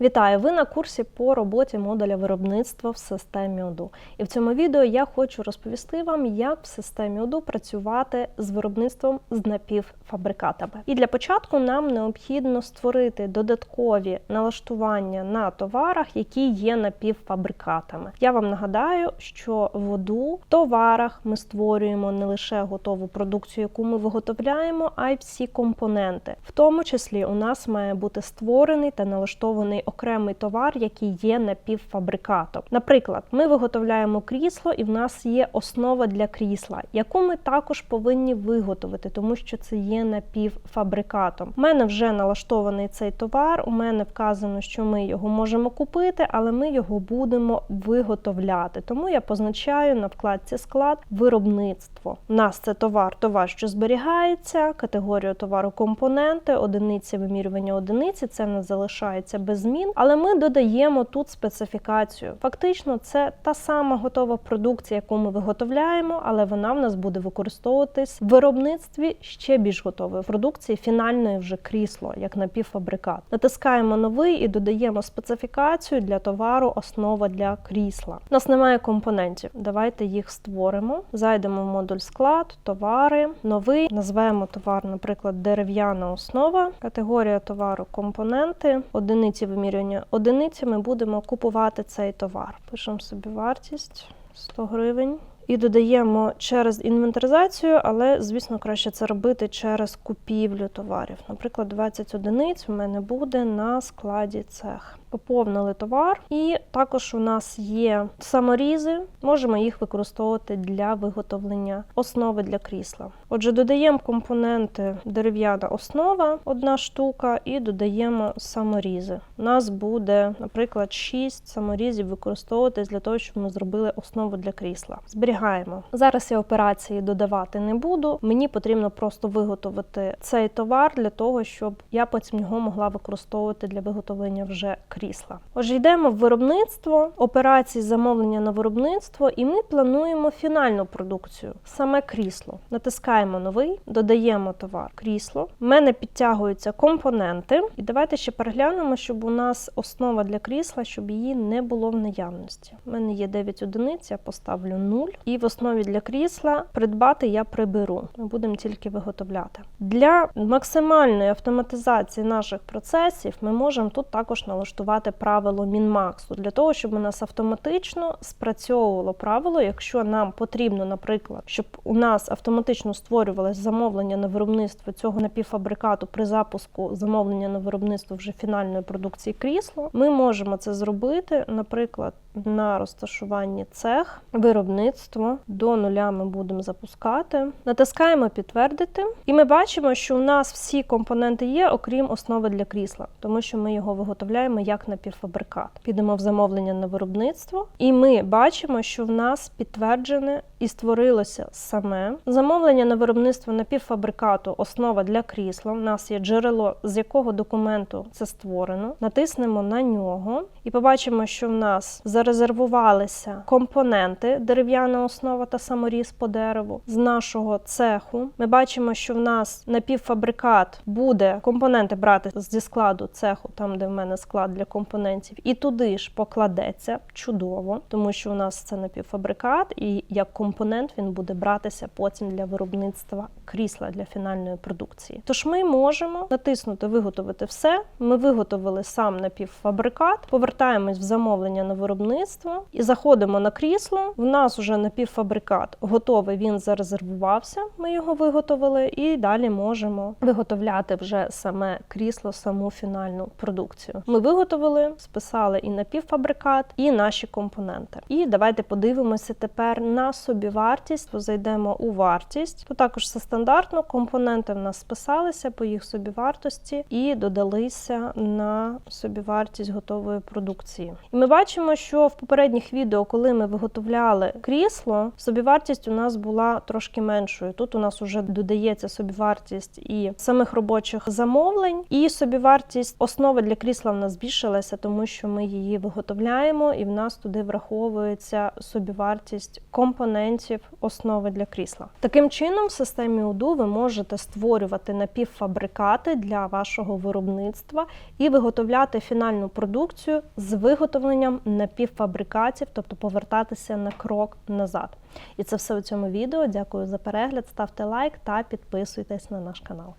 Вітаю! Ви на курсі по роботі модуля виробництва в системі ОДУ. І в цьому відео я хочу розповісти вам, як в системі ОДУ працювати з виробництвом з напівфабрикатами. І для початку нам необхідно створити додаткові налаштування на товарах, які є напівфабрикатами. Я вам нагадаю, що в ОДУ в товарах ми створюємо не лише готову продукцію, яку ми виготовляємо, а й всі компоненти. В тому числі у нас має бути створений та налаштований окремий товар, який є напівфабрикатом. Наприклад, ми виготовляємо крісло, і в нас є основа для крісла, яку ми також повинні виготовити, тому що це є напівфабрикатом. У мене вже налаштований цей товар. У мене вказано, що ми його можемо купити, але ми його будемо виготовляти. Тому я позначаю на вкладці склад виробництво. У нас це товар, товар, що зберігається, категорія товару компоненти, одиниці вимірювання одиниці. Це не залишається без змін, але ми додаємо тут специфікацію. Фактично, це та сама готова продукція, яку ми виготовляємо, але вона в нас буде використовуватись в виробництві ще більш готової продукції, фінальної вже крісло, як напівфабрикат. Натискаємо новий і додаємо специфікацію для товару, основа для крісла. У нас немає компонентів. Давайте їх створимо. Зайдемо в модуль склад, товари, новий. Назвемо товар, наприклад, дерев'яна основа, категорія товару компоненти, одиниці вимірювання одиниці. Ми будемо купувати цей товар. Пишемо собі вартість 100 гривень. І додаємо через інвентаризацію, але, звісно, краще це робити через купівлю товарів. Наприклад, 20 одиниць у мене буде на складі цех. Поповнили товар, і також у нас є саморізи, можемо їх використовувати для виготовлення основи для крісла. Отже, додаємо компоненти дерев'яна основа, одна штука, і додаємо саморізи. У нас буде, наприклад, 6 саморізів використовуватись для того, щоб ми зробили основу для крісла. Зберігаємо. Зараз я операції додавати не буду. Мені потрібно просто виготовити цей товар для того, щоб я потім його могла використовувати для виготовлення вже крісла. Отже, йдемо в виробництво, операції замовлення на виробництво, і ми плануємо фінальну продукцію, саме крісло. Натискаємо новий, додаємо товар крісло. У мене підтягуються компоненти. І давайте ще переглянемо, щоб у нас основа для крісла, щоб її не було в наявності. У мене є 9 одиниць, я поставлю 0. І в основі для крісла придбати я приберу. Ми будемо тільки виготовляти. Для максимальної автоматизації наших процесів ми можемо тут також налаштувати правило мінмаксу для того, щоб у нас автоматично спрацьовувало правило, якщо нам потрібно, наприклад, щоб у нас автоматично створювалось замовлення на виробництво цього напівфабрикату при запуску замовлення на виробництво вже фінальної продукції крісло, ми можемо це зробити, наприклад, на розташуванні цех, виробництво до нуля ми будемо запускати. Натискаємо підтвердити, і ми бачимо, що у нас всі компоненти є, окрім основи для крісла, тому що ми його виготовляємо як напівфабрикат. Підемо в замовлення на виробництво, і ми бачимо, що в нас підтверджене і створилося саме замовлення на виробництво напівфабрикату, основа для крісла. У нас є джерело, з якого документу це створено. Натиснемо на нього і побачимо, що в нас зарезервувалися компоненти, дерев'яна основа та саморіз по дереву з нашого цеху. Ми бачимо, що в нас напівфабрикат буде компоненти брати зі складу цеху, там де в мене склад для компонентів, і туди ж покладеться чудово, тому що у нас це напівфабрикат, і як компонент він буде братися потім для виробництва крісла для фінальної продукції. Тож ми можемо натиснути Виготовити все. Ми виготовили сам напівфабрикат, повертаємось в замовлення на виробництво і заходимо на крісло. В нас вже напівфабрикат готовий. Він зарезервувався. Ми його виготовили, і далі можемо виготовляти вже саме крісло, саму фінальну продукцію. Ми виготовили, списали і напівфабрикат, і наші компоненти. І давайте подивимося тепер на собівартість. Зайдемо у вартість. Тут також все стандартно. Компоненти в нас списалися по їх собівартості і додалися на собівартість готової продукції. І ми бачимо, що в попередніх відео, коли ми виготовляли крісло, собівартість у нас була трошки меншою. Тут у нас вже додається собівартість і самих робочих замовлень, і собівартість основи для крісла в нас більше збільшилася, тому що ми її виготовляємо, і в нас туди враховується собівартість компонентів основи для крісла. Таким чином, в системі УДУ ви можете створювати напівфабрикати для вашого виробництва і виготовляти фінальну продукцію з виготовленням напівфабрикатів, тобто повертатися на крок назад. І це все у цьому відео. Дякую за перегляд. Ставте лайк та підписуйтесь на наш канал.